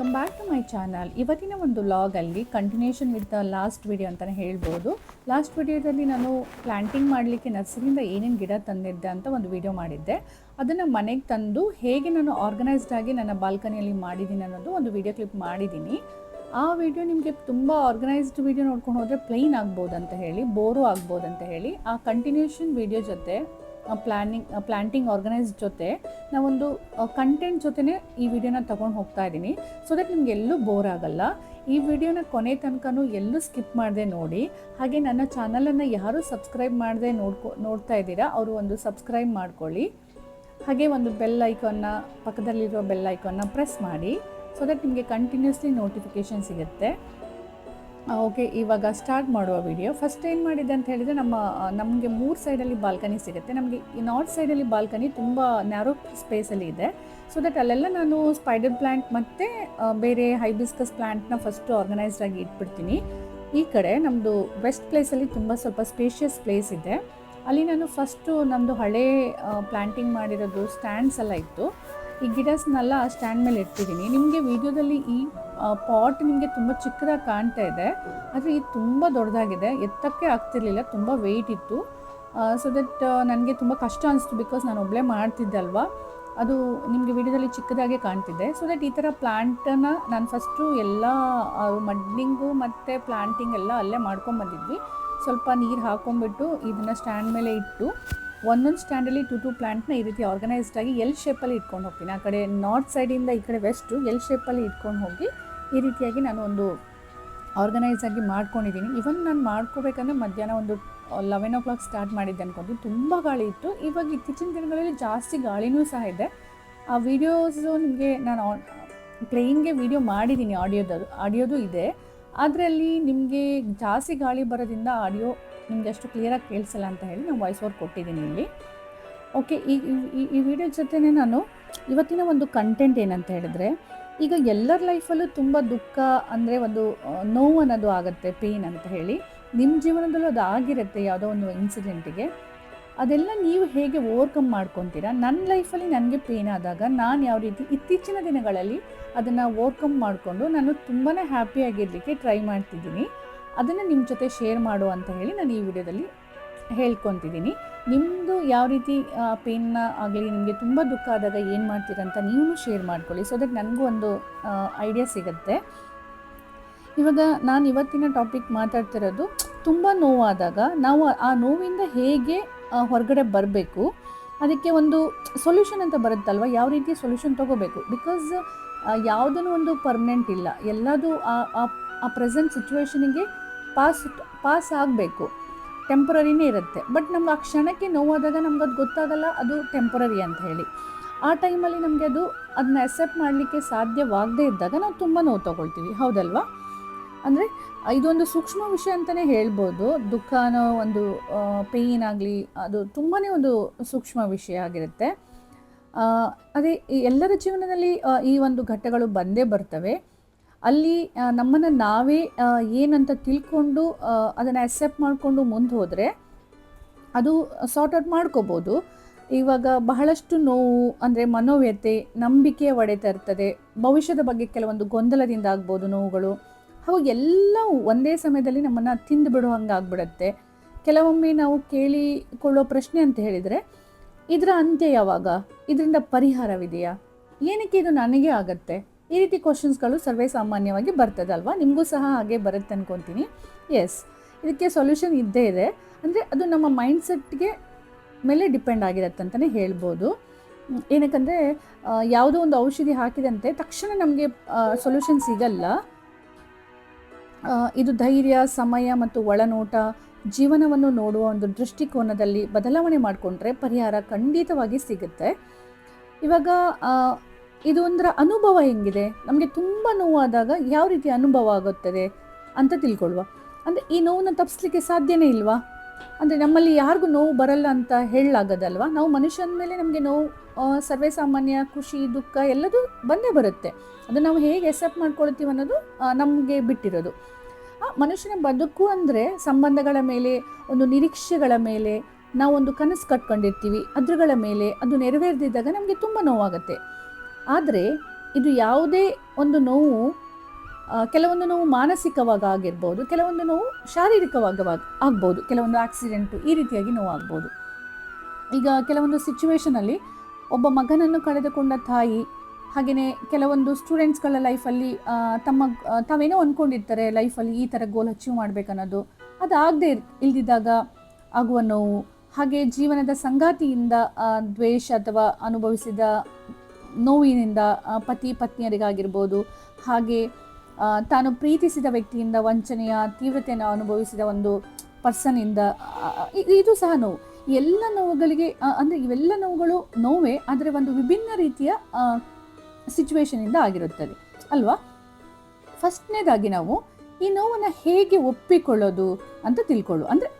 Welcome back to my channel. ಇವತ್ತಿನ ಒಂದು ಲಾಗಲ್ಲಿ continuation with the last video ಅಂತಲೇ ಹೇಳ್ಬೋದು. ಲಾಸ್ಟ್ ವಿಡಿಯೋದಲ್ಲಿ ನಾನು ಪ್ಲ್ಯಾಂಟಿಂಗ್ ಮಾಡಲಿಕ್ಕೆ ನರ್ಸರಿಯಿಂದ ಏನೇನು ಗಿಡ ತಂದಿದ್ದೆ ಅಂತ ಒಂದು ವಿಡಿಯೋ ಮಾಡಿದ್ದೆ. ಅದನ್ನು ಮನೆಗೆ ತಂದು ಹೇಗೆ ನಾನು ಆರ್ಗನೈಸ್ಡ್ ಆಗಿ ನನ್ನ ಬಾಲ್ಕನಿಯಲ್ಲಿ ಮಾಡಿದ್ದೀನಿ ಅನ್ನೋದು ಒಂದು ವಿಡಿಯೋ ಕ್ಲಿಪ್ ಮಾಡಿದ್ದೀನಿ. ಆ ವಿಡಿಯೋ ನಿಮಗೆ ತುಂಬ ಆರ್ಗನೈಸ್ಡ್ ವಿಡಿಯೋ ನೋಡ್ಕೊಂಡು ಹೋದರೆ ಪ್ಲೈನ್ ಆಗ್ಬೋದು ಅಂತ ಹೇಳಿ ಬೋರು ಆಗ್ಬೋದು ಅಂತ ಹೇಳಿ ಆ ಕಂಟಿನ್ಯೂಷನ್ ವಿಡಿಯೋ ಜೊತೆ ಪ್ಲ್ಯಾನಿಂಗ್ ಪ್ಲ್ಯಾಂಟಿಂಗ್ ಆರ್ಗನೈಸ್ ಜೊತೆ ನಾವೊಂದು ಕಂಟೆಂಟ್ ಜೊತೆನೇ ಈ ವಿಡಿಯೋನ ತೊಗೊಂಡು ಹೋಗ್ತಾ ಇದ್ದೀನಿ. ಸೊ ದಟ್ ನಿಮ್ಗೆ ಎಲ್ಲೂ ಬೋರ್ ಆಗಲ್ಲ. ಈ ವಿಡಿಯೋನ ಕೊನೆ ತನಕನೂ ಎಲ್ಲೂ ಸ್ಕಿಪ್ ಮಾಡದೆ ನೋಡಿ. ಹಾಗೆ ನನ್ನ ಚಾನಲನ್ನು ಯಾರು ಸಬ್ಸ್ಕ್ರೈಬ್ ಮಾಡದೆ ನೋಡ್ಕೊ, ನೋಡ್ತಾ ಇದ್ದೀರಾ, ಅವರು ಒಂದು ಸಬ್ಸ್ಕ್ರೈಬ್ ಮಾಡ್ಕೊಳ್ಳಿ. ಹಾಗೆ ಒಂದು ಬೆಲ್ ಐಕಾನ್ನ ಪಕ್ಕದಲ್ಲಿರೋ ಬೆಲ್ ಐಕಾನ್ನ ಪ್ರೆಸ್ ಮಾಡಿ. ಸೊ ದಟ್ ನಿಮಗೆ ಕಂಟಿನ್ಯೂಸ್ಲಿ ನೋಟಿಫಿಕೇಷನ್ ಸಿಗುತ್ತೆ. ಓಕೆ ಇವಾಗ ಸ್ಟಾರ್ಟ್ ಮಾಡುವ ವಿಡಿಯೋ ಫಸ್ಟ್ ಏನು ಮಾಡಿದೆ ಅಂತ ಹೇಳಿದರೆ ನಮ್ಮ ನಮಗೆ ಮೂರು ಸೈಡಲ್ಲಿ ಬಾಲ್ಕನಿ ಸಿಗುತ್ತೆ. ನಮಗೆ ಈ ನಾರ್ತ್ ಸೈಡಲ್ಲಿ ಬಾಲ್ಕನಿ ತುಂಬ ನ್ಯಾರೋ ಸ್ಪೇಸಲ್ಲಿ ಇದೆ. ಸೊ ದಟ್ ಅಲ್ಲೆಲ್ಲ ನಾನು ಸ್ಪೈಡರ್ ಪ್ಲ್ಯಾಂಟ್ ಮತ್ತು ಬೇರೆ ಹೈಬಿಸ್ಕಸ್ ಪ್ಲ್ಯಾಂಟ್ನ ಫಸ್ಟು ಆರ್ಗನೈಸ್ಡ್ ಆಗಿ ಇಟ್ಬಿಡ್ತೀನಿ. ಈ ಕಡೆ ನಮ್ಮದು ವೆಸ್ಟ್ ಪ್ಲೇಸಲ್ಲಿ ತುಂಬ ಸ್ವಲ್ಪ ಸ್ಪೇಷಿಯಸ್ ಪ್ಲೇಸ್ ಇದೆ. ಅಲ್ಲಿ ನಾನು ಫಸ್ಟು ನಮ್ಮದು ಹಳೆ ಪ್ಲ್ಯಾಂಟಿಂಗ್ ಮಾಡಿರೋದು ಸ್ಟ್ಯಾಂಡ್ಸ್ ಎಲ್ಲ ಇತ್ತು. ಈ ಗಿಡಸ್ನೆಲ್ಲ ಸ್ಟ್ಯಾಂಡ್ ಮೇಲೆ ಇಟ್ಟಿದ್ದೀನಿ. ನಿಮಗೆ ವಿಡಿಯೋದಲ್ಲಿ ಈ ಪಾಟ್ ನಿಮಗೆ ತುಂಬ ಚಿಕ್ಕದಾಗಿ ಕಾಣ್ತಾ ಇದೆ. ಆದರೆ ಇದು ತುಂಬ ದೊಡ್ಡದಾಗಿದೆ. ಎತ್ತಕ್ಕೆ ಆಗ್ತಿರ್ಲಿಲ್ಲ. ತುಂಬ ವೆಯ್ಟ್ ಇತ್ತು. ಸೊ ದಟ್ ನನಗೆ ತುಂಬ ಕಷ್ಟ ಅನಿಸ್ತು ಬಿಕಾಸ್ ನಾನು ಒಬ್ಬಳೇ ಮಾಡ್ತಿದ್ದೆ ಅಲ್ವಾ? ಅದು ನಿಮಗೆ ವಿಡಿಯೋದಲ್ಲಿ ಚಿಕ್ಕದಾಗೆ ಕಾಣ್ತಿದೆ. ಸೊ ದಟ್ ಈ ಥರ ಪ್ಲ್ಯಾಂಟನ್ನು ನಾನು ಫಸ್ಟು ಎಲ್ಲ ಮಡ್ಲಿಂಗು ಮತ್ತು ಪ್ಲ್ಯಾಂಟಿಂಗ್ ಎಲ್ಲ ಅಲ್ಲೇ ಮಾಡ್ಕೊಂಬಂದಿದ್ವಿ ಸ್ವಲ್ಪ ನೀರು ಹಾಕೊಂಬಿಟ್ಟು ಇದನ್ನು ಸ್ಟ್ಯಾಂಡ್ ಮೇಲೆ ಇಟ್ಟು ಒಂದೊಂದು ಸ್ಟ್ಯಾಂಡಲ್ಲಿ ಟು ಟು ಪ್ಲ್ಯಾಂಟ್ನ ಈ ರೀತಿ ಆರ್ಗನೈಸ್ಡ್ ಆಗಿ ಎಲ್ ಶೇಪಲ್ಲಿ ಇಟ್ಕೊಂಡು ಹೋಗ್ತೀನಿ. ಆ ಕಡೆ ನಾರ್ತ್ ಸೈಡಿಂದ ಈ ಕಡೆ ವೆಸ್ಟು ಎಲ್ ಶೇಪಲ್ಲಿ ಇಟ್ಕೊಂಡು ಹೋಗಿ ಈ ರೀತಿಯಾಗಿ ನಾನು ಒಂದು ಆರ್ಗನೈಸ್ ಆಗಿ ಮಾಡ್ಕೊಂಡಿದ್ದೀನಿ. ಇವನ್ ನಾನು ಮಾಡ್ಕೋಬೇಕಂದ್ರೆ ಮಧ್ಯಾಹ್ನ ಒಂದು ಲೆವೆನ್ ಓ ಕ್ಲಾಕ್ ಸ್ಟಾರ್ಟ್ ಮಾಡಿದ್ದೆ ಅನ್ಕೊಂಡು ತುಂಬ ಗಾಳಿ ಇತ್ತು. ಇವಾಗ ಇತ್ತೀಚಿನ ದಿನಗಳಲ್ಲಿ ಜಾಸ್ತಿ ಗಾಳಿನೂ ಸಹ ಇದೆ. ಆ ವಿಡಿಯೋಸು ನಿಮಗೆ ನಾನು ಪ್ಲೇಯಿಂಗ್ಗೆ ವಿಡಿಯೋ ಮಾಡಿದ್ದೀನಿ. ಆಡಿಯೋದು ಆಡಿಯೋದು ಇದೆ. ಅದರಲ್ಲಿ ನಿಮಗೆ ಜಾಸ್ತಿ ಗಾಳಿ ಬರೋದ್ರಿಂದ ಆಡಿಯೋ ನಿಮಗೆ ಅಷ್ಟು ಕ್ಲಿಯರಾಗಿ ಕೇಳಿಸಲ್ಲ ಅಂತ ಹೇಳಿ ನಾನು ವಾಯ್ಸ್ ಓವರ್ ಕೊಟ್ಟಿದ್ದೀನಿ ಇಲ್ಲಿ. ಓಕೆ ಈ, ಈ- ಈ ವಿಡಿಯೋ ಜೊತೆನೇ ನಾನು ಇವತ್ತಿನ ಒಂದು ಕಂಟೆಂಟ್ ಏನಂತ ಹೇಳಿದ್ರೆ ಈಗ ಎಲ್ಲರ ಲೈಫಲ್ಲೂ ತುಂಬ ದುಃಖ ಅಂದರೆ ಒಂದು ನೋವು ಅನ್ನೋದು ಆಗುತ್ತೆ ಪೇಯ್ನ್ ಅಂತ ಹೇಳಿ. ನಿಮ್ಮ ಜೀವನದಲ್ಲೂ ಅದು ಆಗಿರುತ್ತೆ ಯಾವುದೋ ಒಂದು ಇನ್ಸಿಡೆಂಟಿಗೆ ಅದೆಲ್ಲ ನೀವು ಹೇಗೆ ಓವರ್ಕಮ್ ಮಾಡ್ಕೊತೀರಾ? ನನ್ನ ಲೈಫಲ್ಲಿ ನನಗೆ ಪೇನ್ ಆದಾಗ ನಾನು ಯಾವ ರೀತಿ, ಇತ್ತೀಚಿನ ದಿನಗಳಲ್ಲಿ ಅದನ್ನು ಓವರ್ಕಮ್ ಮಾಡಿಕೊಂಡು ನಾನು ತುಂಬಾ ಹ್ಯಾಪಿಯಾಗಿರಲಿಕ್ಕೆ ಟ್ರೈ ಮಾಡ್ತಿದ್ದೀನಿ. ಅದನ್ನು ನಿಮ್ಮ ಜೊತೆ ಶೇರ್ ಮಾಡು ಅಂತ ಹೇಳಿ ನಾನು ಈ ವಿಡಿಯೋದಲ್ಲಿ ಹೇಳ್ಕೊತಿದ್ದೀನಿ. ನಿಮ್ಮದು ಯಾವ ರೀತಿ ಪೇನ್ನ ಆಗಲಿ, ನಿಮಗೆ ತುಂಬ ದುಃಖ ಆದಾಗ ಏನು ಮಾಡ್ತೀರಂತ ನೀವು ಶೇರ್ ಮಾಡ್ಕೊಳ್ಳಿ. ಸೊ ಅದಕ್ಕೆ ನನಗೂ ಒಂದು ಐಡಿಯಾ ಸಿಗುತ್ತೆ. ಇವಾಗ ನಾನು ಇವತ್ತಿನ ಟಾಪಿಕ್ ಮಾತಾಡ್ತಿರೋದು ತುಂಬ ನೋವಾದಾಗ ನಾವು ಆ ನೋವಿಂದ ಹೇಗೆ ಹೊರಗಡೆ ಬರಬೇಕು, ಅದಕ್ಕೆ ಒಂದು ಸೊಲ್ಯೂಷನ್ ಅಂತ ಬರುತ್ತಲ್ವ? ಯಾವ ರೀತಿ ಸೊಲ್ಯೂಷನ್ ತೊಗೋಬೇಕು? ಬಿಕಾಸ್ ಯಾವುದನ್ನು ಒಂದು ಪರ್ಮನೆಂಟ್ ಇಲ್ಲ. ಎಲ್ಲದೂ ಆ, ಆ- ಪ್ರೆಸೆಂಟ್ ಸಿಚುವೇಶನಿಗೆ ಪಾಸ್ ಪಾಸ್ ಆಗಬೇಕು. ಟೆಂಪರರಿನೇ ಇರುತ್ತೆ. ಬಟ್ ನಮ್ಗೆ ಆ ಕ್ಷಣಕ್ಕೆ ನೋವಾದಾಗ ನಮ್ಗೆ ಅದು ಗೊತ್ತಾಗಲ್ಲ, ಅದು ಟೆಂಪ್ರರಿ ಅಂತ ಹೇಳಿ. ಆ ಟೈಮಲ್ಲಿ ನಮಗೆ ಅದು ಅದನ್ನ ಅಕ್ಸೆಪ್ಟ್ ಮಾಡಲಿಕ್ಕೆ ಸಾಧ್ಯವಾಗದೇ ಇದ್ದಾಗ ನಾವು ತುಂಬ ನೋವು ತಗೊಳ್ತೀವಿ. ಹೌದಲ್ವಾ? ಅಂದರೆ ಇದೊಂದು ಸೂಕ್ಷ್ಮ ವಿಷಯ ಅಂತಲೇ ಹೇಳ್ಬೋದು. ದುಃಖ ಅನ್ನೋ ಒಂದು ಪೇಯ್ನ್ ಆಗಲಿ, ಅದು ತುಂಬಾ ಒಂದು ಸೂಕ್ಷ್ಮ ವಿಷಯ ಆಗಿರುತ್ತೆ. ಅದೇ ಎಲ್ಲರ ಜೀವನದಲ್ಲಿ ಈ ಒಂದು ಘಟ್ಟಗಳು ಬಂದೇ ಬರ್ತವೆ. ಅಲ್ಲಿ ನಮ್ಮನ್ನು ನಾವೇ ಏನಂತ ತಿಳ್ಕೊಂಡು ಅದನ್ನು ಅಕ್ಸೆಪ್ಟ್ ಮಾಡಿಕೊಂಡು ಮುಂದೆ ಹೋದರೆ ಅದು ಸಾರ್ಟ್ ಔಟ್ ಮಾಡ್ಕೋಬೋದು. ಇವಾಗ ಬಹಳಷ್ಟು ನೋವು, ಅಂದರೆ ಮನೋವ್ಯತೆ ನಂಬಿಕೆ ಒಡೆತಾ ಇರ್ತದೆ. ಭವಿಷ್ಯದ ಬಗ್ಗೆ ಕೆಲವೊಂದು ಗೊಂದಲದಿಂದ ಆಗ್ಬೋದು ನೋವುಗಳು. ಹಾಗೂ ಎಲ್ಲವೂ ಒಂದೇ ಸಮಯದಲ್ಲಿ ನಮ್ಮನ್ನು ತಿಂದು ಬಿಡೋ ಹಂಗೆ ಆಗ್ಬಿಡುತ್ತೆ. ಕೆಲವೊಮ್ಮೆ ನಾವು ಕೇಳಿಕೊಳ್ಳೋ ಪ್ರಶ್ನೆ ಅಂತ ಹೇಳಿದರೆ, ಇದರ ಅಂತ್ಯ ಯಾವಾಗ? ಇದರಿಂದ ಪರಿಹಾರವಿದೆಯಾ? ಏನಕ್ಕೆ ಇದು ನನಗೆ ಆಗತ್ತೆ? ಈ ರೀತಿ ಕ್ವಶನ್ಸ್ಗಳು ಸರ್ವೇ ಸಾಮಾನ್ಯವಾಗಿ ಬರ್ತದಲ್ವಾ ನಿಮಗೂ ಸಹ ಹಾಗೆ ಬರುತ್ತೆ ಅನ್ಕೊತೀನಿ. ಎಸ್ ಇದಕ್ಕೆ ಸೊಲ್ಯೂಷನ್ ಇದ್ದೇ ಇದೆ. ಅಂದರೆ ಅದು ನಮ್ಮ ಮೈಂಡ್ಸೆಟ್ಗೆ ಮೇಲೆ ಡಿಪೆಂಡ್ ಆಗಿರುತ್ತೆ ಅಂತಲೇ ಹೇಳ್ಬೋದು. ಏನಕ್ಕಂದರೆ ಯಾವುದೋ ಒಂದು ಔಷಧಿ ಹಾಕಿದಂತೆ ತಕ್ಷಣ ನಮಗೆ ಸೊಲ್ಯೂಷನ್ ಸಿಗಲ್ಲ. ಇದು ಧೈರ್ಯ, ಸಮಯ ಮತ್ತು ಒಳನೋಟ, ಜೀವನವನ್ನು ನೋಡುವ ಒಂದು ದೃಷ್ಟಿಕೋನದಲ್ಲಿ ಬದಲಾವಣೆ ಮಾಡಿಕೊಂಡ್ರೆ ಪರಿಹಾರ ಖಂಡಿತವಾಗಿ ಸಿಗುತ್ತೆ. ಇವಾಗ ಆ, ಇದು ಒಂದರ ಅನುಭವ ಹೆಂಗಿದೆ? ನಮಗೆ ತುಂಬ ನೋವಾದಾಗ ಯಾವ ರೀತಿ ಅನುಭವ ಆಗುತ್ತದೆ ಅಂತ ತಿಳ್ಕೊಳ್ಳುವ ಅಂದರೆ ಈ ನೋವನ್ನು ತಪ್ಪಿಸ್ಲಿಕ್ಕೆ ಸಾಧ್ಯನೇ ಇಲ್ವಾ? ಅಂದರೆ ನಮ್ಮಲ್ಲಿ ಯಾರಿಗೂ ನೋವು ಬರಲ್ಲ ಅಂತ ಹೇಳಲಾಗದಲ್ವಾ? ನಾವು ಮನುಷ್ಯನ ಮೇಲೆ ನಮಗೆ ನೋವು ಸರ್ವೇ ಸಾಮಾನ್ಯ ಖುಷಿ ದುಃಖ ಎಲ್ಲದೂ ಬಂದೇ ಬರುತ್ತೆ. ಅದು ನಾವು ಹೇಗೆ ಎಕ್ಸೆಪ್ಟ್ ಮಾಡ್ಕೊಳ್ತೀವಿ ಅನ್ನೋದು ನಮಗೆ ಬಿಟ್ಟಿರೋದು. ಮನುಷ್ಯನ ಬದುಕು ಅಂದರೆ ಸಂಬಂಧಗಳ ಮೇಲೆ ಒಂದು ನಿರೀಕ್ಷೆಗಳ ಮೇಲೆ ನಾವೊಂದು ಕನಸು ಕಟ್ಕೊಂಡಿರ್ತೀವಿ. ಅದ್ರಗಳ ಮೇಲೆ ಅದು ನೆರವೇರದಿದ್ದಾಗ ನಮಗೆ ತುಂಬ ನೋವಾಗುತ್ತೆ. ಆದರೆ ಇದು ಯಾವುದೇ ಒಂದು ನೋವು ಕೆಲವೊಂದು ನೋವು ಮಾನಸಿಕವಾಗಿ ಆಗಿರ್ಬೋದು, ಕೆಲವೊಂದು ನೋವು ಶಾರೀರಿಕವಾಗಿ ಆಗ್ಬೋದು, ಕೆಲವೊಂದು ಆಕ್ಸಿಡೆಂಟು ಈ ರೀತಿಯಾಗಿ ನೋವಾಗ್ಬೋದು. ಈಗ ಕೆಲವೊಂದು ಸಿಚುವೇಶನಲ್ಲಿ ಒಬ್ಬ ಮಗನನ್ನು ಕಳೆದುಕೊಂಡ ತಾಯಿ ಹಾಗೆಯೇ ಕೆಲವೊಂದು ಸ್ಟೂಡೆಂಟ್ಸ್ಗಳ ಲೈಫಲ್ಲಿ ತಮ್ಮ ತಾವೇನೋ ಅಂದ್ಕೊಂಡಿರ್ತಾರೆ ಲೈಫಲ್ಲಿ ಈ ಥರ ಗೋಲ್ ಅಚೀವ್ ಮಾಡಬೇಕನ್ನೋದು. ಅದು ಆಗದೆ ಇಲ್ದಿದ್ದಾಗ ಆಗುವ ನೋವು, ಹಾಗೆ ಜೀವನದ ಸಂಗಾತಿಯಿಂದ ದ್ವೇಷ ಅಥವಾ ಅನುಭವಿಸಿದ ನೋವಿನಿಂದ ಪತಿ ಪತ್ನಿಯರಿಗಾಗಿರ್ಬೋದು. ಹಾಗೆ ತಾನು ಪ್ರೀತಿಸಿದ ವ್ಯಕ್ತಿಯಿಂದ, ವಂಚನೆಯ ತೀವ್ರತೆಯನ್ನು ಅನುಭವಿಸಿದ ಒಂದು ಪರ್ಸನಿಂದ ಇದು ಸಹ ನೋವು. ಎಲ್ಲ ನೋವುಗಳಿಗೆ ಅಂದರೆ ಇವೆಲ್ಲ ನೋವುಗಳು ನೋವೇ, ಆದರೆ ಒಂದು ವಿಭಿನ್ನ ರೀತಿಯ ಸಿಚುವೇಶನಿಂದ ಆಗಿರುತ್ತದೆ. ಅಲ್ವಾ? ಫಸ್ಟ್ನೇದಾಗಿ ನಾವು ಈ ನೋವನ್ನು ಹೇಗೆ ಒಪ್ಪಿಕೊಳ್ಳೋದು ಅಂತ ತಿಳ್ಕೊಳ್ಳು ಅಂದರೆ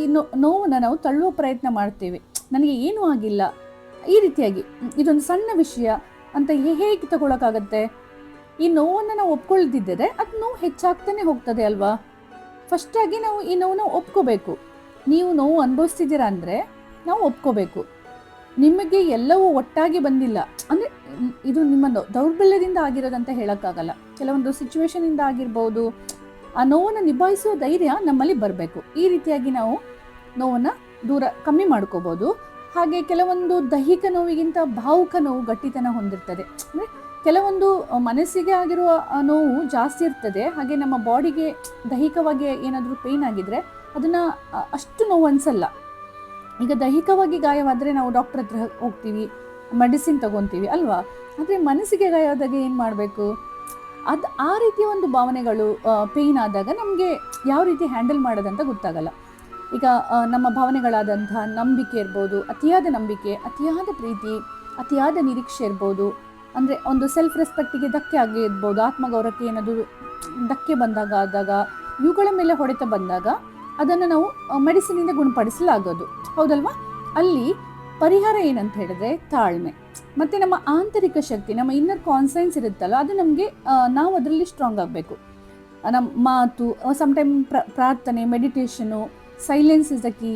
ಈ ನೋವನ್ನು ನಾವು ತಳ್ಳುವ ಪ್ರಯತ್ನ ಮಾಡ್ತೇವೆ. ನನಗೆ ಏನೂ ಆಗಿಲ್ಲ. ಈ ರೀತಿಯಾಗಿ ಇದೊಂದು ಸಣ್ಣ ವಿಷಯ ಅಂತ ಹೇಗೆ ತಗೊಳಕಾಗತ್ತೆ ಈ ನೋವನ್ನು ನಾವು ಒಪ್ಕೊಳ್ದಿದ್ದರೆ ಅದು ನೋವು ಹೆಚ್ಚಾಗ್ತಾನೆ ಹೋಗ್ತದೆ ಅಲ್ವಾ? ಫಸ್ಟಾಗಿ ನಾವು ಈ ನೋವನ್ನ ಒಪ್ಕೋಬೇಕು. ನೀವು ನೋವು ಅನುಭವಿಸ್ತಿದ್ದೀರಾ ಅಂದರೆ ನಾವು ಒಪ್ಕೋಬೇಕು. ನಿಮಗೆ ಎಲ್ಲವೂ ಒಟ್ಟಾಗಿ ಬಂದಿಲ್ಲ. ಅಂದರೆ ಇದು ನಿಮ್ಮ ದೌರ್ಬಲ್ಯದಿಂದ ಆಗಿರೋದಂತ ಹೇಳೋಕ್ಕಾಗಲ್ಲ. ಕೆಲವೊಂದು ಸಿಚುವೇಶನಿಂದ ಆಗಿರ್ಬೋದು, ಆ ನೋವನ್ನು ನಿಭಾಯಿಸುವ ಧೈರ್ಯ ನಮ್ಮಲ್ಲಿ ಬರಬೇಕು. ಈ ರೀತಿಯಾಗಿ ನಾವು ನೋವನ್ನು ದೂರ ಕಮ್ಮಿ ಮಾಡ್ಕೋಬೋದು. ಹಾಗೆ ಕೆಲವೊಂದು ದೈಹಿಕ ನೋವಿಗಿಂತ ಭಾವುಕ ನೋವು ಗಟ್ಟಿತನ ಹೊಂದಿರ್ತದೆ. ಅಂದರೆ ಕೆಲವೊಂದು ಮನಸ್ಸಿಗೆ ಆಗಿರುವ ನೋವು ಜಾಸ್ತಿ ಇರ್ತದೆ. ಹಾಗೆ ನಮ್ಮ ಬಾಡಿಗೆ ದೈಹಿಕವಾಗಿ ಏನಾದರೂ ಪೇಯ್ನ್ ಆಗಿದ್ರೆ ಅದನ್ನು ಅಷ್ಟು ನೋವು ಅನಿಸಲ್ಲ. ಈಗ ದೈಹಿಕವಾಗಿ ಗಾಯವಾದರೆ ನಾವು ಡಾಕ್ಟರ್ ಹತ್ರ ಹೋಗ್ತೀವಿ, ಮೆಡಿಸಿನ್ ತಗೊತೀವಿ ಅಲ್ವಾ? ಆದರೆ ಮನಸ್ಸಿಗೆ ಗಾಯವಾದಾಗ ಏನು ಮಾಡಬೇಕು? ಅದು ಆ ರೀತಿಯ ಒಂದು ಭಾವನೆಗಳು ಪೇಯ್ನ್ ಆದಾಗ ನಮಗೆ ಯಾವ ರೀತಿ ಹ್ಯಾಂಡಲ್ ಮಾಡೋದಂತ ಗೊತ್ತಾಗಲ್ಲ. ಈಗ ನಮ್ಮ ಭಾವನೆಗಳಾದಂಥ ನಂಬಿಕೆ ಇರ್ಬೋದು, ಅತಿಯಾದ ನಂಬಿಕೆ, ಅತಿಯಾದ ಪ್ರೀತಿ, ಅತಿಯಾದ ನಿರೀಕ್ಷೆ ಇರ್ಬೋದು, ಅಂದರೆ ಒಂದು ಸೆಲ್ಫ್ ರೆಸ್ಪೆಕ್ಟಿಗೆ ಧಕ್ಕೆ ಆಗಿ ಇರ್ಬೋದು ಆತ್ಮಗೌರವಕ್ಕೆ ಏನಾದರೂ ಧಕ್ಕೆ ಬಂದಾಗ, ಆದಾಗ, ಇವುಗಳ ಮೇಲೆ ಹೊಡೆತ ಬಂದಾಗ, ಅದನ್ನು ನಾವು ಮೆಡಿಸಿನಿಂದ ಗುಣಪಡಿಸಲಾಗೋದು. ಹೌದಲ್ವಾ? ಅಲ್ಲಿ ಪರಿಹಾರ ಏನಂತ ಹೇಳಿದ್ರೆ ತಾಳ್ಮೆ. ಮತ್ತು ನಮ್ಮ ಆಂತರಿಕ ಶಕ್ತಿ, ನಮ್ಮ ಇನ್ನರ್ ಕಾನ್ಸೆನ್ಸ್ ಇರುತ್ತಲ್ಲ, ಅದು ನಮಗೆ ನಾವು ಅದರಲ್ಲಿ ಸ್ಟ್ರಾಂಗ್ ಆಗಬೇಕು. ನಮ್ಮ ಮಾತು ಸಮಟೈಮ್ ಪ್ರ, ಪ್ರಾರ್ಥನೆ meditation silence is the key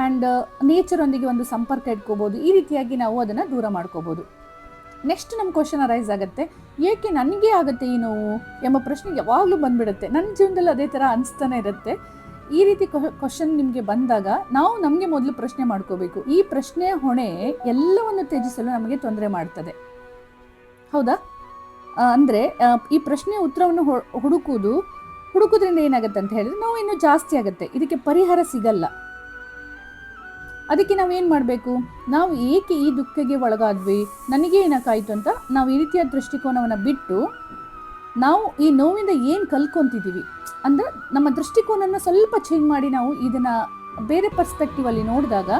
and ನೇಚರೊಂದಿಗೆ ಒಂದು ಸಂಪರ್ಕ ಇಟ್ಕೋಬೋದು. ಈ ರೀತಿಯಾಗಿ ನಾವು ಅದನ್ನು ದೂರ ಮಾಡ್ಕೋಬೋದು. ನೆಕ್ಸ್ಟ್ ನಮ್ಮ ಕ್ವಶನ್ ಅರೈಸ್ ಆಗುತ್ತೆ. ಏಕೆ ನನಗೆ ಆಗುತ್ತೆ ಈ ನೋವು ಎಂಬ ಪ್ರಶ್ನೆ ಯಾವಾಗಲೂ ಬಂದ್ಬಿಡುತ್ತೆ. ನನ್ನ ಜೀವನದಲ್ಲಿ ಅದೇ ಥರ ಅನಿಸ್ತಾನೆ ಇರುತ್ತೆ. ಈ ರೀತಿ ಕ್ವಶನ್ ನಿಮಗೆ ಬಂದಾಗ ನಾವು ನಮಗೆ ಮೊದಲು ಪ್ರಶ್ನೆ ಮಾಡ್ಕೋಬೇಕು. ಈ ಪ್ರಶ್ನೆಯ ಹೊಣೆ ಎಲ್ಲವನ್ನು ತ್ಯಜಿಸಲು ನಮಗೆ ತೊಂದರೆ ಮಾಡ್ತದೆ. ಹೌದಾ? ಅಂದರೆ ಈ ಪ್ರಶ್ನೆಯ ಉತ್ತರವನ್ನು ಹುಡುಕುವುದು ಹುಡುಕೋದ್ರಿಂದ ಏನಾಗುತ್ತೆ ಅಂತ ಹೇಳಿದ್ರೆ ನೋವು ಇನ್ನೂ ಜಾಸ್ತಿ ಆಗುತ್ತೆ. ಇದಕ್ಕೆ ಪರಿಹಾರ ಸಿಗಲ್ಲ. ಅದಕ್ಕೆ ನಾವೇನು ಮಾಡಬೇಕು? ನಾವು ಏಕೆ ಈ ದುಃಖಕ್ಕೆ ಒಳಗಾದ್ವಿ? ನನಗೆ ಏನಕ್ಕಾಯಿತು ಅಂತ ನಾವು ಈ ರೀತಿಯ ದೃಷ್ಟಿಕೋನವನ್ನು ಬಿಟ್ಟು ನಾವು ಈ ನೋವಿಂದ ಏನು ಕಲ್ಕೊತಿದ್ದೀವಿ ಅಂದರೆ ನಮ್ಮ ದೃಷ್ಟಿಕೋನನ ಸ್ವಲ್ಪ ಚೇಂಜ್ ಮಾಡಿ ನಾವು ಇದನ್ನು ಬೇರೆ ಪರ್ಸ್ಪೆಕ್ಟಿವಲ್ಲಿ ನೋಡಿದಾಗ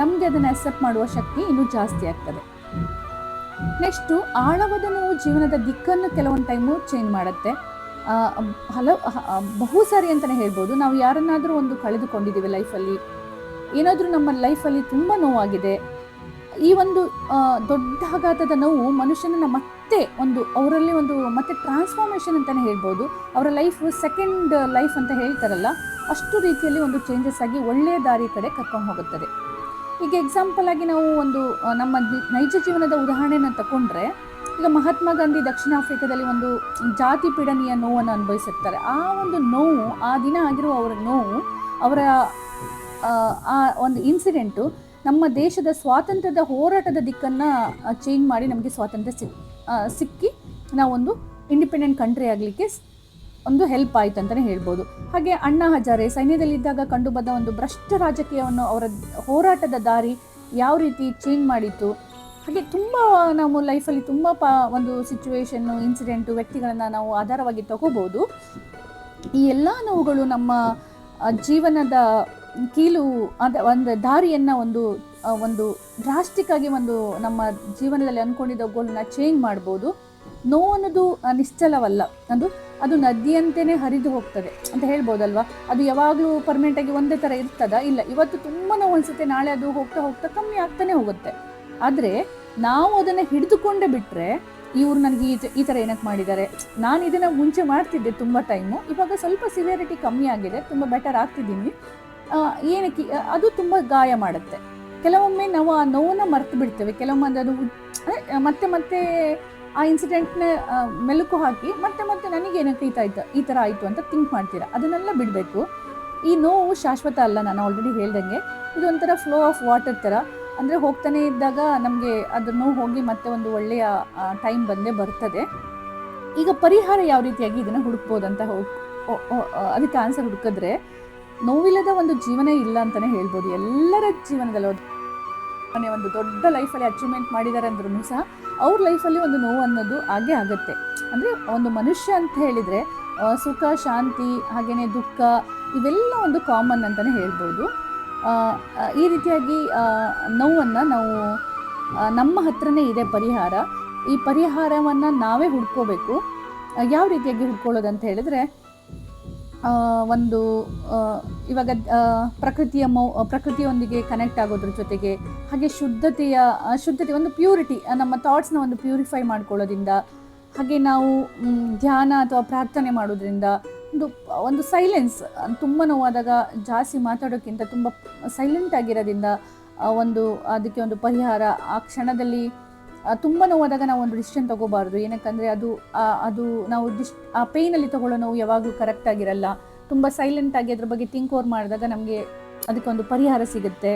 ನಮಗೆ ಅದನ್ನು ಅಕ್ಸೆಪ್ಟ್ ಮಾಡುವ ಶಕ್ತಿ ಇನ್ನೂ ಜಾಸ್ತಿ ಆಗ್ತದೆ. ನೆಕ್ಸ್ಟು ಆಳವಾದ ನೋವು ಜೀವನದ ದಿಕ್ಕನ್ನು ಕೆಲವೊಂದು ಟೈಮು ಚೇಂಜ್ ಮಾಡುತ್ತೆ. ಹಲವು ಬಹು ಸಾರಿ ಅಂತಲೇ ಹೇಳ್ಬೋದು. ನಾವು ಯಾರನ್ನಾದರೂ ಒಂದು ಕಳೆದುಕೊಂಡಿದ್ದೀವಿ ಲೈಫಲ್ಲಿ. ಏನಾದರೂ ನಮ್ಮ ಲೈಫಲ್ಲಿ ತುಂಬ ನೋವಾಗಿದೆ. ಈ ಒಂದು ದೊಡ್ಡ ಆಘಾತದ ನೋವು ಮನುಷ್ಯನನ್ನ ಮತ್ತೆ ಒಂದು, ಅವರಲ್ಲಿ ಒಂದು ಮತ್ತೆ ಟ್ರಾನ್ಸ್ಫಾರ್ಮೇಷನ್ ಅಂತಲೇ ಹೇಳ್ಬೋದು. ಅವರ ಲೈಫ್ ಸೆಕೆಂಡ್ ಲೈಫ್ ಅಂತ ಹೇಳ್ತಾರಲ್ಲ, ಅಷ್ಟು ರೀತಿಯಲ್ಲಿ ಒಂದು ಚೇಂಜಸ್ ಆಗಿ ಒಳ್ಳೆಯ ದಾರಿ ಕಡೆ ಕರ್ಕೊಂಡು ಹೋಗುತ್ತದೆ. ಈಗ ಎಕ್ಸಾಂಪಲ್ ಆಗಿ ನಾವು ಒಂದು ನಮ್ಮ ನೈಜ ಜೀವನದ ಉದಾಹರಣೆನ ತಗೊಂಡ್ರೆ ಈಗ ಮಹಾತ್ಮ ಗಾಂಧಿ ದಕ್ಷಿಣ ಆಫ್ರಿಕಾದಲ್ಲಿ ಒಂದು ಜಾತಿ ಪೀಡನೆಯ ನೋವನ್ನು ಅನುಭವಿಸಿರ್ತಾರೆ. ಆ ಒಂದು ನೋವು ಆ ದಿನ ಆಗಿರುವ ಅವರ ನೋವು ಅವರ ಆ, ಒಂದು ಇನ್ಸಿಡೆಂಟು ನಮ್ಮ ದೇಶದ ಸ್ವಾತಂತ್ರ್ಯದ ಹೋರಾಟದ ದಿಕ್ಕನ್ನು ಚೇಂಜ್ ಮಾಡಿ ನಮಗೆ ಸ್ವಾತಂತ್ರ್ಯ ಸಿಕ್ ಸಿಕ್ಕಿ ನಾವೊಂದು ಇಂಡಿಪೆಂಡೆಂಟ್ ಕಂಟ್ರಿ ಆಗಲಿಕ್ಕೆ ಒಂದು ಹೆಲ್ಪ್ ಆಯಿತು ಅಂತಲೇ ಹೇಳ್ಬೋದು. ಹಾಗೆ ಅಣ್ಣಾ ಹಜಾರೆ ಸೈನ್ಯದಲ್ಲಿದ್ದಾಗ ಕಂಡುಬಂದ ಒಂದು ಭ್ರಷ್ಟ ರಾಜಕೀಯವನ್ನು ಅವರ ಹೋರಾಟದ ದಾರಿ ಯಾವ ರೀತಿ ಚೇಂಜ್ ಮಾಡಿತ್ತು ಹಾಗೆ ತುಂಬ ನಾವು ಲೈಫಲ್ಲಿ ತುಂಬ ಪ ಒಂದು ಸಿಚುವೇಶನ್ನು ಇನ್ಸಿಡೆಂಟು ವ್ಯಕ್ತಿಗಳನ್ನು ನಾವು ಆಧಾರವಾಗಿ ತಗೋಬೋದು. ಈ ಎಲ್ಲ ನೋವುಗಳು ನಮ್ಮ ಜೀವನದ ಕೀಲು ಅದ ಒಂದು ದಾರಿಯನ್ನು ಒಂದು ಒಂದು ಡ್ರಾಸ್ಟಿಕ್ ಆಗಿ ಒಂದು ನಮ್ಮ ಜೀವನದಲ್ಲಿ ಅಂದ್ಕೊಂಡಿದ್ದ ಗೋಲನ್ನ ಚೇಂಜ್ ಮಾಡ್ಬೋದು. ನೋವು ಅನ್ನೋದು ನಿಶ್ಚಲವಲ್ಲ. ಅದು ಅದು ನದಿಯಂತೆಯೇ ಹರಿದು ಹೋಗ್ತದೆ ಅಂತ ಹೇಳ್ಬೋದಲ್ವಾ? ಅದು ಯಾವಾಗಲೂ ಪರ್ಮನೆಂಟಾಗಿ ಒಂದೇ ಥರ ಇರ್ತದ? ಇಲ್ಲ, ಇವತ್ತು ತುಂಬ ನೋವು ಅನಿಸುತ್ತೆ ನಾಳೆ ಅದು ಹೋಗ್ತಾ ಹೋಗ್ತಾ ಕಮ್ಮಿ ಆಗ್ತಾನೆ ಹೋಗುತ್ತೆ. ಆದರೆ ನಾವು ಅದನ್ನು ಹಿಡಿದುಕೊಂಡೇ ಬಿಟ್ಟರೆ ಇವರು ನನಗೆ ಈ ಈ ಥರ ಏನಕ್ಕೆ ಮಾಡಿದ್ದಾರೆ? ನಾನು ಇದನ್ನು ಮುಂಚೆ ಮಾಡ್ತಿದ್ದೆ ತುಂಬ ಟೈಮು ಇವಾಗ ಸ್ವಲ್ಪ ಸಿವಿಯರಿಟಿ ಕಮ್ಮಿ ಆಗಿದೆ, ತುಂಬ ಬೆಟರ್ ಆಗ್ತಿದ್ದೀನಿ. ಏನಕ್ಕೆ ಅದು ತುಂಬ ಗಾಯ ಮಾಡುತ್ತೆ. ಕೆಲವೊಮ್ಮೆ ನಾವು ಆ ನೋವನ್ನು ಮರೆತು ಬಿಡ್ತೇವೆ, ಕೆಲವೊಮ್ಮೆ ಅದನ್ನು ಮತ್ತೆ ಮತ್ತೆ ಆ ಇನ್ಸಿಡೆಂಟ್ನ ಮೆಲುಕು ಹಾಕಿ ಮತ್ತೆ ಮತ್ತೆ ನನಗೆ ಏನಕ್ಕೆ ಈ ಥರ ಈ ಥರ ಆಯಿತು ಅಂತ ಥಿಂಕ್ ಮಾಡ್ತೀರಾ? ಅದನ್ನೆಲ್ಲ ಬಿಡಬೇಕು. ಈ ನೋವು ಶಾಶ್ವತ ಅಲ್ಲ, ನಾನು ಆಲ್ರೆಡಿ ಹೇಳ್ದಂಗೆ. ಇದೊಂಥರ ಫ್ಲೋ ಆಫ್ ವಾಟರ್ ಥರ. ಅಂದರೆ ಹೋಗ್ತಾನೆ ಇದ್ದಾಗ ನಮಗೆ ಅದನ್ನು ಹೋಗಿ ಮತ್ತೆ ಒಂದು ಒಳ್ಳೆಯ ಟೈಮ್ ಬಂದೇ ಬರ್ತದೆ. ಈಗ ಪರಿಹಾರ ಯಾವ ರೀತಿಯಾಗಿ ಇದನ್ನು ಹುಡುಕ್ಬೋದು ಅಂತ ಹೋಗ್ ಅದಕ್ಕೆ ಆನ್ಸರ್ ಹುಡುಕಿದ್ರೆ, ನೋವಿಲ್ಲದ ಒಂದು ಜೀವನ ಇಲ್ಲ ಅಂತಲೇ ಹೇಳ್ಬೋದು. ಎಲ್ಲರ ಜೀವನದಲ್ಲಿ ಮನೆ ಒಂದು ದೊಡ್ಡ ಲೈಫಲ್ಲಿ ಅಚೀವ್ಮೆಂಟ್ ಮಾಡಿದ್ದಾರೆ ಅಂದ್ರೂ ಸಹ, ಅವ್ರ ಲೈಫಲ್ಲಿ ಒಂದು ನೋವು ಅನ್ನೋದು ಹಾಗೆ ಆಗುತ್ತೆ. ಅಂದರೆ ಒಂದು ಮನುಷ್ಯ ಅಂತ ಹೇಳಿದರೆ ಸುಖ, ಶಾಂತಿ ಹಾಗೆಯೇ ದುಃಖ, ಇವೆಲ್ಲ ಒಂದು ಕಾಮನ್ ಅಂತಲೇ ಹೇಳ್ಬೋದು. ಈ ರೀತಿಯಾಗಿ ನೋವನ್ನು ನಾವು ನಮ್ಮ ಹತ್ರನೇ ಇದೆ ಪರಿಹಾರ. ಈ ಪರಿಹಾರವನ್ನು ನಾವೇ ಹುಡ್ಕೋಬೇಕು. ಯಾವ ರೀತಿಯಾಗಿ ಹುಡ್ಕೊಳ್ಳೋದು ಅಂತ ಹೇಳಿದ್ರೆ ಒಂದು ಇವಾಗ ಪ್ರಕೃತಿಯ ಮೌ, ಪ್ರಕೃತಿಯೊಂದಿಗೆ ಕನೆಕ್ಟ್ ಆಗೋದ್ರ ಜೊತೆಗೆ, ಹಾಗೆ ಶುದ್ಧತೆಯ ಶುದ್ಧತೆ ಒಂದು ಪ್ಯೂರಿಟಿ ನಮ್ಮ ಥಾಟ್ಸ್ನ ಒಂದು ಪ್ಯೂರಿಫೈ ಮಾಡ್ಕೊಳ್ಳೋದ್ರಿಂದ, ಹಾಗೆ ನಾವು ಧ್ಯಾನ ಅಥವಾ ಪ್ರಾರ್ಥನೆ ಮಾಡೋದ್ರಿಂದ ಒಂದು ಒಂದು ಸೈಲೆನ್ಸ್ ತುಂಬ ನೋವಾದಾಗ ಜಾಸ್ತಿ ಮಾತಾಡೋಕ್ಕಿಂತ ತುಂಬ ಸೈಲೆಂಟ್ ಆಗಿರೋದ್ರಿಂದ ಒಂದು, ಅದಕ್ಕೆ ಒಂದು ಪರಿಹಾರ ಆ ಕ್ಷಣದಲ್ಲಿ ತುಂಬ ನೋವಾದಾಗ ನಾವು ಒಂದು ಡಿಸಿಷನ್ ತಗೋಬಾರ್ದು. ಏನಕ್ಕಂದರೆ ಅದು ಅದು ನಾವು ಡಿಶ್ ಆ ಪೇಯ್ನಲ್ಲಿ ತಗೊಳ್ಳೋ ನೋವು ಯಾವಾಗಲೂ ಕರೆಕ್ಟ್ ಆಗಿರಲ್ಲ. ತುಂಬ ಸೈಲೆಂಟ್ ಆಗಿ ಅದ್ರ ಬಗ್ಗೆ ಥಿಂಕ್ ಓವರ್ ಮಾಡಿದಾಗ ನಮಗೆ ಅದಕ್ಕೆ ಒಂದು ಪರಿಹಾರ ಸಿಗುತ್ತೆ.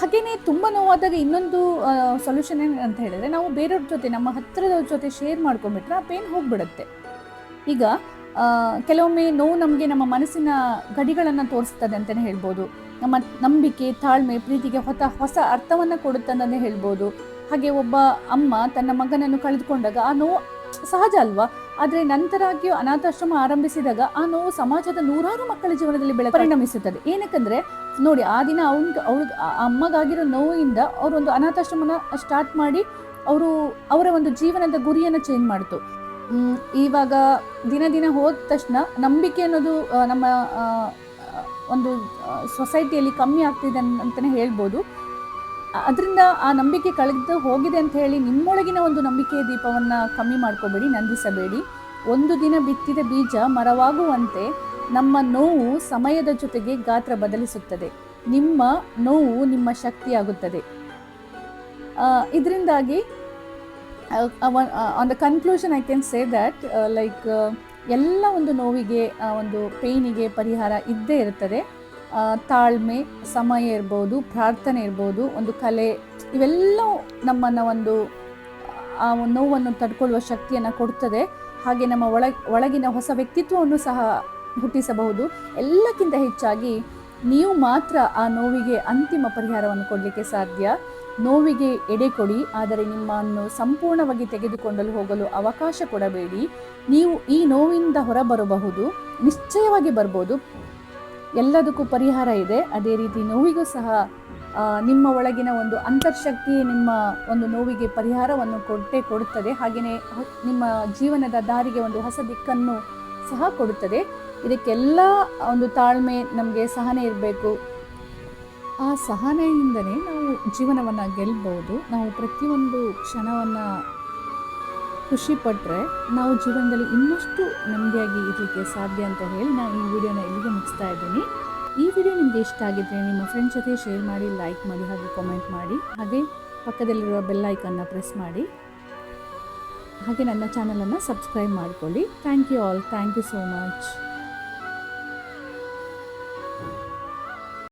ಹಾಗೆಯೇ ತುಂಬ ನೋವಾದಾಗ ಇನ್ನೊಂದು ಸೊಲ್ಯೂಷನ್ ಏನು ಅಂತ ಹೇಳಿದ್ರೆ ನಾವು ಬೇರೆಯವ್ರ ಜೊತೆ, ನಮ್ಮ ಹತ್ತಿರದವ್ರ ಜೊತೆ ಶೇರ್ ಮಾಡ್ಕೊಂಬಿಟ್ರೆ ಆ ಪೇನ್ ಹೋಗ್ಬಿಡುತ್ತೆ. ಈಗ ಕೆಲವೊಮ್ಮೆ ನೋವು ನಮಗೆ ನಮ್ಮ ಮನಸ್ಸಿನ ಗಡಿಗಳನ್ನು ತೋರಿಸ್ತದೆ ಅಂತಲೇ ಹೇಳ್ಬೋದು. ನಮ್ಮ ನಂಬಿಕೆ, ತಾಳ್ಮೆ, ಪ್ರೀತಿಗೆ ಹೊಸ ಹೊಸ ಅರ್ಥವನ್ನು ಕೊಡುತ್ತಂದೇ ಹೇಳ್ಬೋದು. ಹಾಗೆ ಒಬ್ಬ ಅಮ್ಮ ತನ್ನ ಮಗನನ್ನು ಕಳೆದುಕೊಂಡಾಗ ಆ ನೋವು ಸಹಜ ಅಲ್ವಾ? ಆದರೆ ನಂತರಾಗಿಯೂ ಅನಾಥಾಶ್ರಮ ಆರಂಭಿಸಿದಾಗ ಆ ನೋವು ಸಮಾಜದ ನೂರಾರು ಮಕ್ಕಳ ಜೀವನದಲ್ಲಿ ಬೆಳೆ ಪರಿಣಮಿಸುತ್ತದೆ. ಏನಕ್ಕಂದ್ರೆ, ನೋಡಿ ಆ ದಿನ ಅವನ್ ಅವಳಿಗೆ ಅಮ್ಮಗಾಗಿರೋ ನೋವಿಂದ ಅವರೊಂದು ಅನಾಥಾಶ್ರಮನ ಸ್ಟಾರ್ಟ್ ಮಾಡಿ ಅವರು ಅವರ ಒಂದು ಜೀವನದ ಗುರಿಯನ್ನು ಚೇಂಜ್ ಮಾಡಿತು. ಇವಾಗ ದಿನ ದಿನ ಹೋದ ತಕ್ಷಣ ನಂಬಿಕೆ ಅನ್ನೋದು ನಮ್ಮ ಒಂದು ಸೊಸೈಟಿಯಲ್ಲಿ ಕಮ್ಮಿ ಆಗ್ತಿದೆ ಅಂತಲೇ ಹೇಳ್ಬೋದು. ಅದರಿಂದ ಆ ನಂಬಿಕೆ ಕಳೆದು ಹೋಗಿದೆ ಅಂತ ಹೇಳಿ ನಿಮ್ಮೊಳಗಿನ ಒಂದು ನಂಬಿಕೆಯ ದೀಪವನ್ನು ಕಮ್ಮಿ ಮಾಡ್ಕೋಬೇಡಿ, ನಂದಿಸಬೇಡಿ. ಒಂದು ದಿನ ಬಿತ್ತಿದ ಬೀಜ ಮರವಾಗುವಂತೆ ನಮ್ಮ ನೋವು ಸಮಯದ ಜೊತೆಗೆ ಗಾತ್ರ ಬದಲಿಸುತ್ತದೆ. ನಿಮ್ಮ ನೋವು ನಿಮ್ಮ ಶಕ್ತಿಯಾಗುತ್ತದೆ. ಇದರಿಂದಾಗಿ on the conclusion I can say that like ಎಲ್ಲ ಒಂದು ನೋವಿಗೆ ಒಂದು ಪೇಯ್ನಿಗೆ ಪರಿಹಾರ ಇದ್ದೇ ಇರ್ತದೆ ತಾಳ್ಮೆ, ಸಮಯ ಇರ್ಬೋದು, ಪ್ರಾರ್ಥನೆ ಇರ್ಬೋದು, ಒಂದು ಕಲೆ, ಇವೆಲ್ಲ ನಮ್ಮನ್ನು ಒಂದು, ಆ, ನೋವನ್ನು ತಡ್ಕೊಳ್ಳುವ ಶಕ್ತಿಯನ್ನು ಕೊಡ್ತದೆ. ಹಾಗೆ ನಮ್ಮ ಒಳ, ಒಳಗಿನ ಹೊಸ ವ್ಯಕ್ತಿತ್ವವನ್ನು ಸಹ ಹುಟ್ಟಿಸಬಹುದು. ಎಲ್ಲಕ್ಕಿಂತ ಹೆಚ್ಚಾಗಿ ನೀವು ಮಾತ್ರ ಆ ನೋವಿಗೆ ಅಂತಿಮ ಪರಿಹಾರವನ್ನು ಕೊಡಲಿಕ್ಕೆ ಸಾಧ್ಯ. ನೋವಿಗೆ ಎಡೆ ಕೊಡಿ, ಆದರೆ ನಿಮ್ಮನ್ನು ಸಂಪೂರ್ಣವಾಗಿ ತೆಗೆದುಕೊಂಡಲು ಹೋಗಲು ಅವಕಾಶ ಕೊಡಬೇಡಿ. ನೀವು ಈ ನೋವಿಂದ ಹೊರಬರಬಹುದು, ನಿಶ್ಚಯವಾಗಿ ಬರ್ಬೋದು. ಎಲ್ಲದಕ್ಕೂ ಪರಿಹಾರ ಇದೆ. ಅದೇ ರೀತಿ ನೋವಿಗೂ ಸಹ ನಿಮ್ಮ ಒಳಗಿನ ಒಂದು ಅಂತರ್ಶಕ್ತಿ ನಿಮ್ಮ ಒಂದು ನೋವಿಗೆ ಪರಿಹಾರವನ್ನು ಕೊಟ್ಟೇ ಕೊಡುತ್ತದೆ. ಹಾಗೆಯೇ ನಿಮ್ಮ ಜೀವನದ ದಾರಿಗೆ ಒಂದು ಹೊಸ ದಿಕ್ಕನ್ನು ಸಹ ಕೊಡುತ್ತದೆ. ಇದಕ್ಕೆಲ್ಲ ಒಂದು ತಾಳ್ಮೆ ನಮಗೆ ಸಹನೆ ಇರಬೇಕು. ಆ ಸಹನೆಯಿಂದನೇ ನಾವು ಜೀವನವನ್ನು ಗೆಲ್ಬೋದು ನಾವು ಪ್ರತಿಯೊಂದು ಕ್ಷಣವನ್ನು ಖುಷಿಪಟ್ಟರೆ ನಾವು ಜೀವನದಲ್ಲಿ ಇನ್ನಷ್ಟು ನೆಮ್ಮದಿಯಾಗಿ ಇರಲಿಕ್ಕೆ ಸಾಧ್ಯ ಅಂತ ಹೇಳಿ ನಾನು ಈ ವಿಡಿಯೋನ ಇಲ್ಲಿಗೆ ಮುಗಿಸ್ತಾ ಇದ್ದೀನಿ. ಈ ವಿಡಿಯೋ ನಿಮಗೆ ಇಷ್ಟ ಆಗಿದ್ದರೆ ನಿಮ್ಮ ಫ್ರೆಂಡ್ಸ್ ಜೊತೆ ಶೇರ್ ಮಾಡಿ ಲೈಕ್ ಮಾಡಿ ಹಾಗೆ ಕಾಮೆಂಟ್ ಮಾಡಿ. ಹಾಗೆ ಪಕ್ಕದಲ್ಲಿರುವ ಬೆಲ್ ಐಕನ್ನ ಪ್ರೆಸ್ ಮಾಡಿ. ಹಾಗೆ ನನ್ನ ಚಾನಲನ್ನು ಸಬ್ಸ್ಕ್ರೈಬ್ ಮಾಡಿಕೊಳ್ಳಿ. Thank you all thank you so much